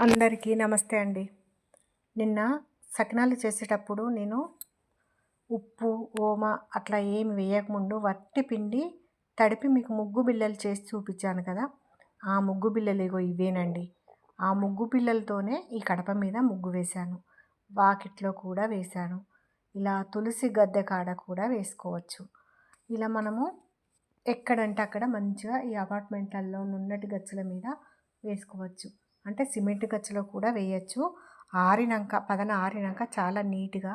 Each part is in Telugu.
అందరికీ నమస్తే అండి. నిన్న సకినాలు చేసేటప్పుడు నేను ఉప్పు ఓమ అట్లా ఏమి వేయకముందు వట్టి పిండి తడిపి మీకు ముగ్గు బిళ్ళలు చేసి చూపించాను కదా. ఆ ముగ్గు బిళ్ళలు ఇగో ఇవేనండి. ఆ ముగ్గు బిళ్ళలతోనే ఈ కడప మీద ముగ్గు వేశాను. వాకిట్లో కూడా వేశాను. ఇలా తులసి గద్దె కాడ కూడా వేసుకోవచ్చు. ఇలా మనము ఎక్కడంటే అక్కడ మంచిగా ఈ అపార్ట్మెంట్లలో నున్నటి గచ్చుల మీద వేసుకోవచ్చు. అంటే సిమెంట్ గచ్చలో కూడా వేయచ్చు. ఆరినాక పదన ఆరినాక చాలా నీట్గా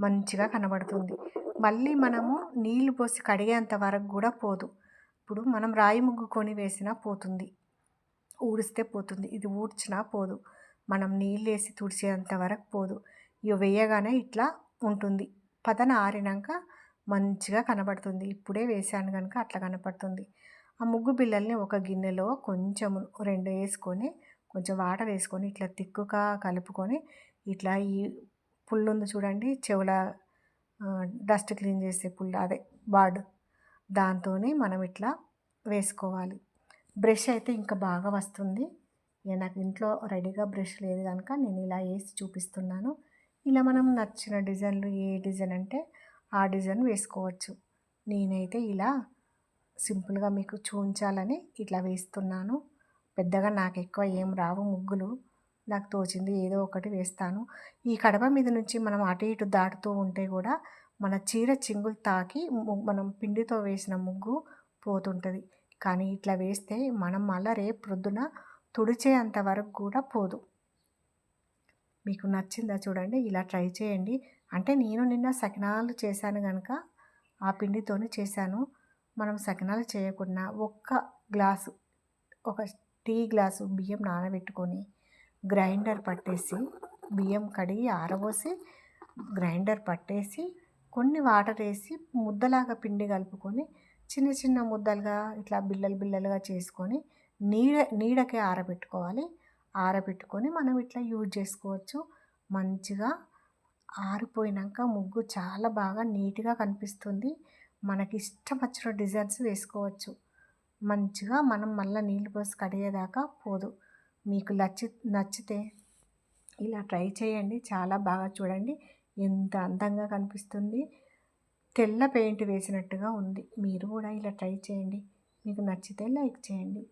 మంచిగా కనబడుతుంది. మళ్ళీ మనము నీళ్ళు పోసి కడిగేంత వరకు కూడా పోదు. ఇప్పుడు మనం రాయి ముగ్గు కొని వేసినా పోతుంది. ఊడిస్తే పోతుంది. ఇది ఊడ్చినా పోదు. మనం నీళ్ళు వేసి తుడిచేంత వరకు పోదు. ఇవి వేయగానే ఇట్లా ఉంటుంది. పదన ఆరినాక మంచిగా కనబడుతుంది. ఇప్పుడే వేసాను కనుక అట్లా కనపడుతుంది. ఆ ముగ్గు బిళ్ళల్ని ఒక గిన్నెలో కొంచెం రెండు వేసుకొని కొంచెం వాటర్ వేసుకొని ఇట్లా తిక్కుగా కలుపుకొని ఇట్లా ఈ పుల్లు ఉంది చూడండి చెవుల డస్ట్ క్లీన్ చేసే పుల్ అదే బార్డ్ దాంతో మనం ఇట్లా వేసుకోవాలి. బ్రష్ అయితే ఇంకా బాగా వస్తుంది. ఇక నాకు ఇంట్లో రెడీగా బ్రష్ లేదు కనుక నేను ఇలా వేసి చూపిస్తున్నాను. ఇలా మనం నచ్చిన డిజైన్లు ఏ డిజైన్ అంటే ఆ డిజైన్ వేసుకోవచ్చు. నేనైతే ఇలా సింపుల్గా మీకు చూపించాలని ఇట్లా వేస్తున్నాను. పెద్దగా నాకు ఎక్కువ ఏం రావు ముగ్గులు. నాకు తోచింది ఏదో ఒకటి వేస్తాను. ఈ కడప మీద నుంచి మనం అటు ఇటు దాటుతూ ఉంటే కూడా మన చీర చింగులు తాకి మనం పిండితో వేసిన ముగ్గు పోతుంటుంది. కానీ ఇట్లా వేస్తే మనం మళ్ళీ రేపు ప్రొద్దున తుడిచేంత వరకు కూడా పోదు. మీకు నచ్చిందా చూడండి ఇలా ట్రై చేయండి. అంటే నేను నిన్న సకినాలు చేశాను కనుక ఆ పిండితోనే చేశాను. మనం సకినాలు చేయకుండా ఒక్క గ్లాసు ఒక టీ గ్లాసు బియ్యం నానబెట్టుకొని గ్రైండర్ పట్టేసి బియ్యం కడిగి ఆరబోసి గ్రైండర్ పట్టేసి కొన్ని వాటర్ వేసి ముద్దలాగా పిండి కలుపుకొని చిన్న చిన్న ముద్దలుగా ఇట్లా బిల్లలు బిల్లలుగా చేసుకొని నీడ నీడకే ఆరబెట్టుకోవాలి. ఆరబెట్టుకొని మనం ఇట్లా యూజ్ చేసుకోవచ్చు. మంచిగా ఆరిపోయినాక ముగ్గు చాలా బాగా నీట్గా కనిపిస్తుంది. మనకి ఇష్టం వచ్చిన డిజైన్స్ వేసుకోవచ్చు. మంచిగా మనం మళ్ళీ నీళ్ళు పోసి కడిగేదాకా పోదు. మీకు నచ్చి నచ్చితే ఇలా ట్రై చేయండి. చాలా బాగా చూడండి. ఎంత అందంగా కనిపిస్తుంది. తెల్ల పెయింట్ వేసినట్టుగా ఉంది. మీరు కూడా ఇలా ట్రై చేయండి. మీకు నచ్చితే లైక్ చేయండి.